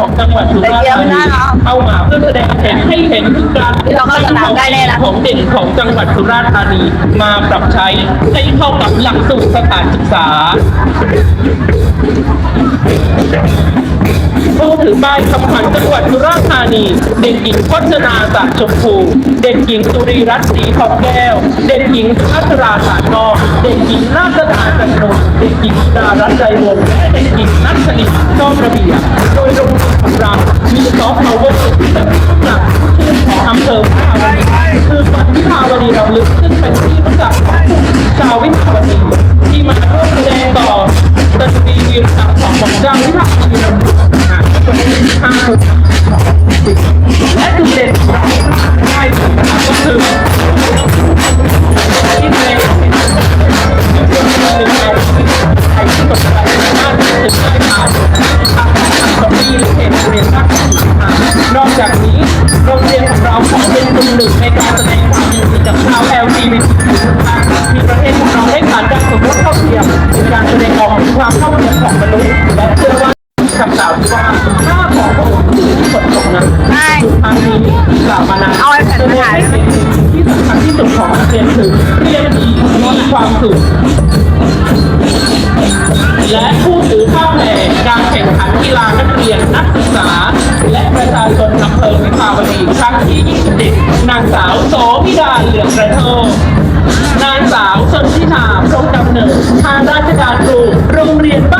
ของจังหวัดสุราษฎร์ธานีเข้ามาเพื่อแสดงเห็นให้เห็นถึงการเราเข้าสนามได้เลยนะของเด่นของจังหวัดสุราษฎร์ธานีมาปรับใช้ให้เข้ากับหลักสูตรสถานศึกษาผู้ถือป้ายคำขวัญจังหวัดสุราษฎร์ธานี เด็กหญิงพจนาสากชมพู เด็กหญิงสุรีรัตน์ศรีทองแก้ว เด็กหญิงพัชราสารนอกเด็กหญิงนาฏดาจันทร์เด็กหญิงดารัตน์ใจวงศ์และเด็กหญิงนัทชนิดชอบระเบียบโดยโรงเรียนของเรามีซอฟต์พาวเวอร์จากชื่อของอำเภอวิภาวดีคือวันวิภาวดีเราลึกซึ่งเป็นที่รู้จักของชาววิภาวดีที่มาร่วมแสดงต่อตรีวีรศักดิ์ของของเจ้าวิภาวดีเราอะคนที่ห้าคน และผู้ถือข้าวแหล่การแข่งขันกีฬานักเรียนนักศึกษา และประชาชนอำเภอวิภาวดีครั้งที่27นางสาวโสพิดาเหลืองกระโทกนางสาวชนทิชาพรมดำเนินทางราชการครูโรงเรียนบ้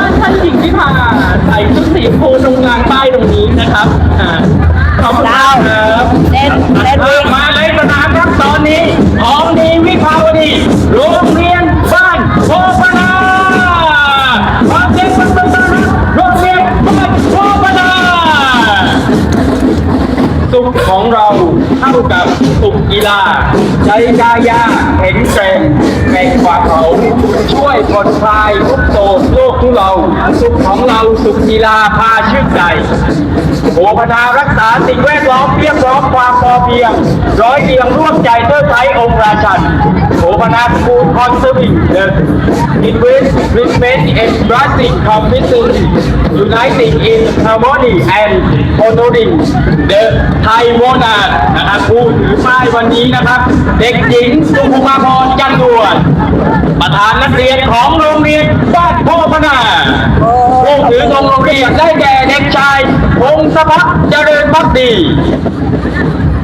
าน ของเราเท่ากับ กีฬาใจกายาเห็นแกร่งแกร่งกว่าเขาช่วยผ่อนคลายทุกโศกโลกทุเรา สุขของเราสุขกีฬาพาชื่นใจโอพนารักษาสิ่งแวดล้อมเรียกร้องความพอเพียง ร้อยเรียงร่วมใจเทิดไทยองค์ราชันโอพนาสกูคอนเซอร์วิงเดอะอินเวสต์ริเมนต์เอ็นบรัสซิ่งคอมมิชชั่นยูไนติงอินฮาร์โมนีแอนด์โคโนดิงเดอะไทยโมนานะครับผู้ถือป้ายวันนี้นะครับ เด็กหญิงสุภาพรจันทวนประธานนักเรียนของโรงเรียนบ้านโพพนาผู้ถือธงโรงเรียนได้แก่เด็กชายพงศพัฒน์เจริญพักดี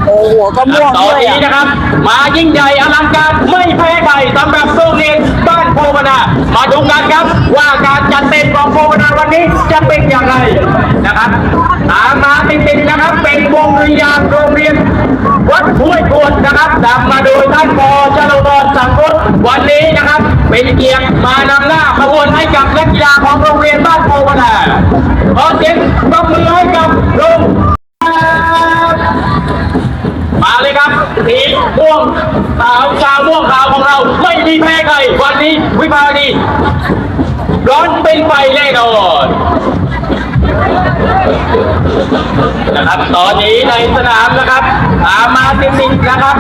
โอ้โหก็ม่วงตอด้นวยนี้อะนะครับ มายิ่งใหญ่อลังการไม่แพ้ใครสำหรับโรงเรียนบ้านโพพนา มาดูกันครับ ว่าการจัดเต็มของโพพนาวันนี้จะเป็นอย่างไรนะครับตามมาติดๆนะครับ เป็นวงริยางค์โรงเรียน วัดห้วยกวนนะครับนำมาโดยท่านปอชลวรสังกุฎวันนี้นะครับ เป็นเกียรติมานำหน้าขบวนให้กับนักกีฬาของโรงเรียนบ้านโพพนาขอเสียงปรบมือให้กับโรงมาเลยครับทีมม่วงสาวชาวม่วงขาวของเราไม่มีแพ้ใครวันนี้วิภาวดีร้อนเป็นไฟแน่นอน นะครับตอนนี้ในสนามนะครับตามมาติดๆนะครับ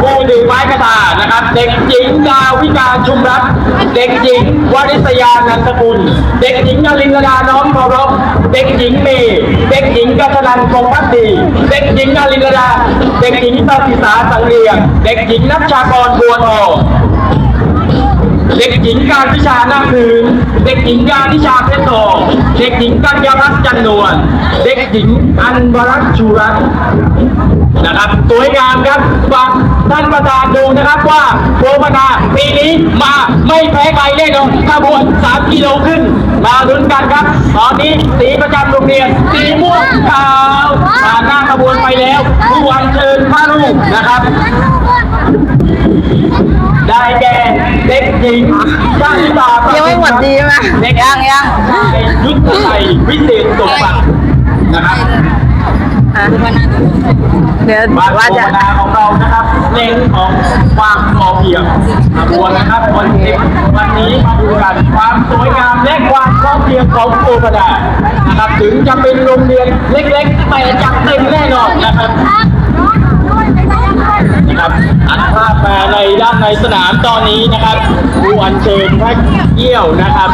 ผู้ถือไม้กระดาษนะครับ เด็กหญิงดาวิการชุมรัตเด็กหญิงวริศยานันทกุล เด็กหญิงนลินดาน้อมเคารพเด็กหญิงเมย์เด็กหญิงกัตนันคงพักดีเด็กหญิงนลินดา เด็กหญิงตาสิสาสังเรียง เด็กหญิงนัชชากรบัวทองเด็กหญิงการพิชาหน้าพื้น เด็กหญิงการพิชาเพชรทองเด็กหญิงกัญญารัตน์จันนวลเด็กหญิงอันวรัตชูรัตน์นะครับสวยงามครับฝากท่านประธานดูนะครับว่าโปรมนาปีนี้มาไม่แพ้ใครแน่นอนขบวน3กิโลขึ้น มาลุ้นกันครับ ตอนนี้สีประจำโรงเรียนสีม่วงขาวผ่านหน้าขบวนไปแล้วผู้วันเชิญพระลูกนะครับ ได้แก่เด็กหญิงช่างตายังไม่หมดดีใช่ไหมเด็กยังยังชายยุทธชัยวิเศษสมบัตินะครับอะเดี๋ยวบ้านว่าโคจะนาของเรานะครับเล่นของความพอเพียงขบวนนะครับวันนี้วันนี้มาดูกันความสวยงามและความพอเพียงของโคนานะครับถึงจะเป็นโรงเรียนเล็กๆแต่จัดเต็มแน่นอนนะครับ นะครับอัดภาพมาในด้านในสนามตอนนี้นะครับผู้อัญเชิญพระเกี้ยวนะครับ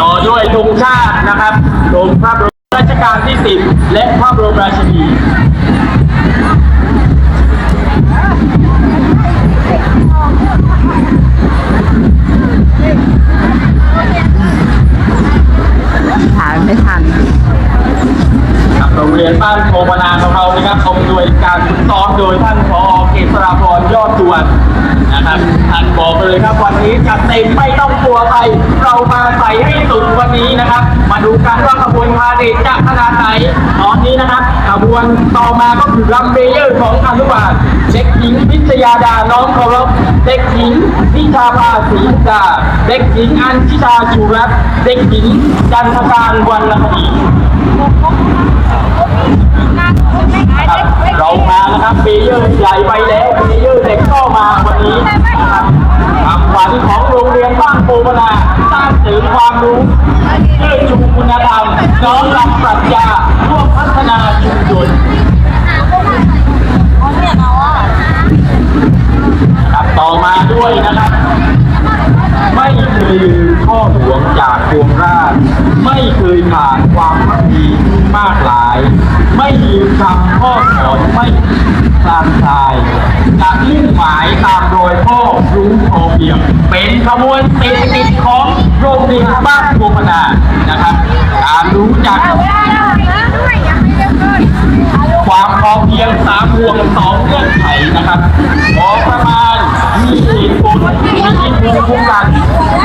ต่อด้วยธงชาตินะครับธงพระบรมราการที่10และพระบรมราชินีถ่ายไม่ทันครับโรงเรียนบ้านโพมนาของเรานะครับอำนวยการฝึกซ้อมโดยท่าน พอเกษราพรยอดจวนนะครับท่านบอกเลยครับวันนี้จัดเต็มไม่ต้องกลัวใครเรามาใส่ให้สุดวันนี้นะครับ มาดูกันว่าขบวนพาเหรดจะขนาดไหนตอนนี้นะครับขบวนต่อมาก็คือลำเบเยอร์ของอนุบาลเด็กหญิงพิชยาดาน้องเคารพเด็กหญิงพิชาภาศรีดาเด็กหญิงอัญชิตาชูรัตน์เด็กหญิงจันทการวันละคดี เรามานะครับเบเยอร์ใหญ่ไปแล้วเบเยอร์เด็กก็มาวันนี้นะครับคำขวัญของโรงเรียนบ้านโพมนาสร้างเสริมความรู้เพื่อชูคุณธรรมน้อมรับปรัชญาร่วมพัฒนาชุมชนครับต่อมาด้วยนะครับ ไม่ลืมข้อหลวงจากพวงราช ไม่เคยขาดความพักดีมากหลาย ไม่ลืมคำข้อสอนไม่ตามทายจะมุ่งหมายตามรอยพ่อรู้พอเพียง เป็นขบวนเศรษฐกิจของโรงเรียนบ้านโพมนานะครับการรู้จักความพอเพียงสามห่วงสองเงื่อนไขนะครับพอประมา มีเหตุผลมีอิทธิภูมิคุ้มกัน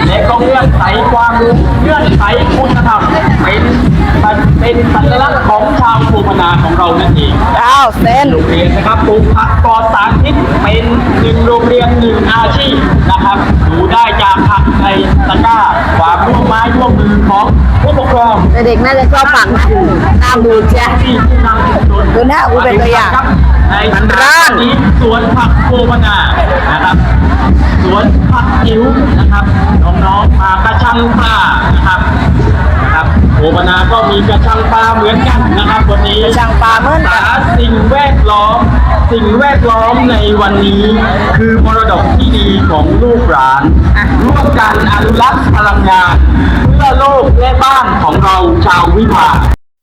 และก็เงื่อนไขความรู้เงื่อนไขคุณธรรมเป็นเป็นสัญลักษณ์ของชาวภูมินาของเรานั่นเองอ้าวเส้นโรงเรียนนะครับปลูกผักปลอดสารพิษเป็นหนึ่งโรงเรียนหนึ่งอาชีพนะครับดูได้จากผักในตะกร้าความ ร่วมไม้ร่วมมือของผู้ปกครองเด็กๆน่าจะชอบฝังตามดูเชียที่ผู้นำชุมชนดูหน้าอูเป็นตัวอย่างในมันร้านนี้สวนผักโคมนานะครับ สวนผักจิ๋วนะครับน้องๆมากระชังปลานะครับนะครับโคมนาก็มีกระชังปลาเหมือนกันนะครับวันนี้กระชังปลาเหมือนกันษาสิ่งแวดล้อม สิ่งแวดล้อมในวันนี้ คือมรดกที่ดีของลูกหลานร่วมกันอนุรักษ์พลังงานเพื่อโลกและบ้านของเราชาววิภา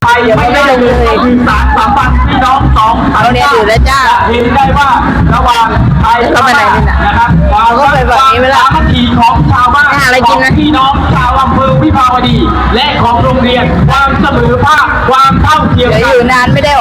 ไปไม่ได้เลยคือสารสัมพันธ์พี่น้องสองสัญเราเรียนชาอยู่แล้วจ้าจะเห็นได้ว่าระหว่างไทยเข้าไปไหนนี่น่ะนะครับความเราก็ไปแบบนี้ไหมล่ะสามัคคีของชาวบ้านไปหาอะไรกินนะของพี่น้องชาวอำเภอวิภาวดี และของโรงเรียนความเสมอภาคความเท่าเทียมเดี๋ยวกัอนยู่นานไม่ได้